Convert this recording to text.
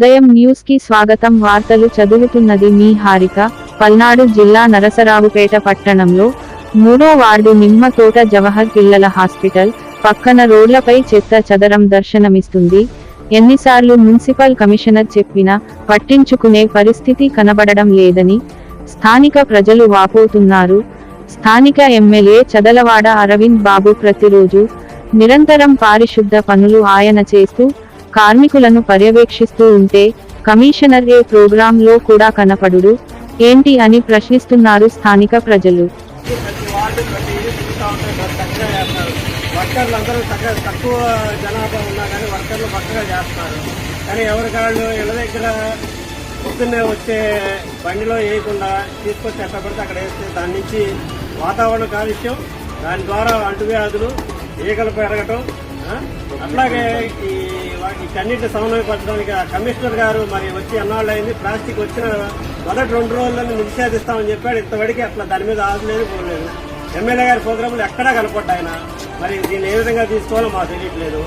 ఉదయం న్యూస్కి స్వాగతం. వార్తలు చదువుతున్నది మీ హారిక. పల్నాడు జిల్లా నరసరావుపేట పట్టణంలో మూడో వార్డు నిమ్మ తోట జవహర్ పిల్లల హాస్పిటల్ పక్కన రోడ్లపై చెత్త చదరం దర్శనమిస్తుంది. ఎన్నిసార్లు మున్సిపల్ కమిషనర్ చెప్పినా పట్టించుకునే పరిస్థితి కనబడడం లేదని స్థానిక ప్రజలు వాపోతున్నారు. స్థానిక ఎమ్మెల్యే చదలవాడ అరవింద్ బాబు ప్రతిరోజు నిరంతరం పారిశుద్ధ పనులు ఆయన చేస్తూ కార్మికులను పర్యవేక్షిస్తూ ఉంటే కమిషనర్ ఏ ప్రోగ్రాంలో కూడా కనపడుడు ఏంటి అని ప్రశ్నిస్తున్నారు స్థానిక ప్రజలు. వర్కర్లందరూ చక్కగా చేస్తారు వర్కర్లు అందరూ తక్కువ జనాభా ఉన్నా కానీ వర్కర్లు పక్కగా చేస్తారు. కానీ ఎవరికాళ్ళు ఇళ్ళ దగ్గర పొద్దున్నే వచ్చే బండిలో వేయకుండా తీసుకొచ్చి ఎక్కడ పడితే అక్కడ వేస్తే దాని నుంచి వాతావరణ కాలుష్యం దాని ద్వారా అంటువ్యాధులు ఈగలు పెరగటం అట్లాగే ఈ వా- వీటన్నిటిని సమన్వయపరచడానికి ఆ కమిషనర్ గారు మరి వచ్చి ఎన్నాళ్ళు అయింది ప్లాస్టిక్ వచ్చిన మొదటి రెండు రోజులను నిషేధిస్తామని చెప్పాడు. ఇంతవరకు అట్లా దాని మీద ఆగలేదు పోలేదు. ఎమ్మెల్యే గారి ప్రోగ్రాంలు ఎక్కడా కనపడ్డా మరి దీన్ని ఏ విధంగా తీసుకోవాలో మాకు తెలియట్లేదు.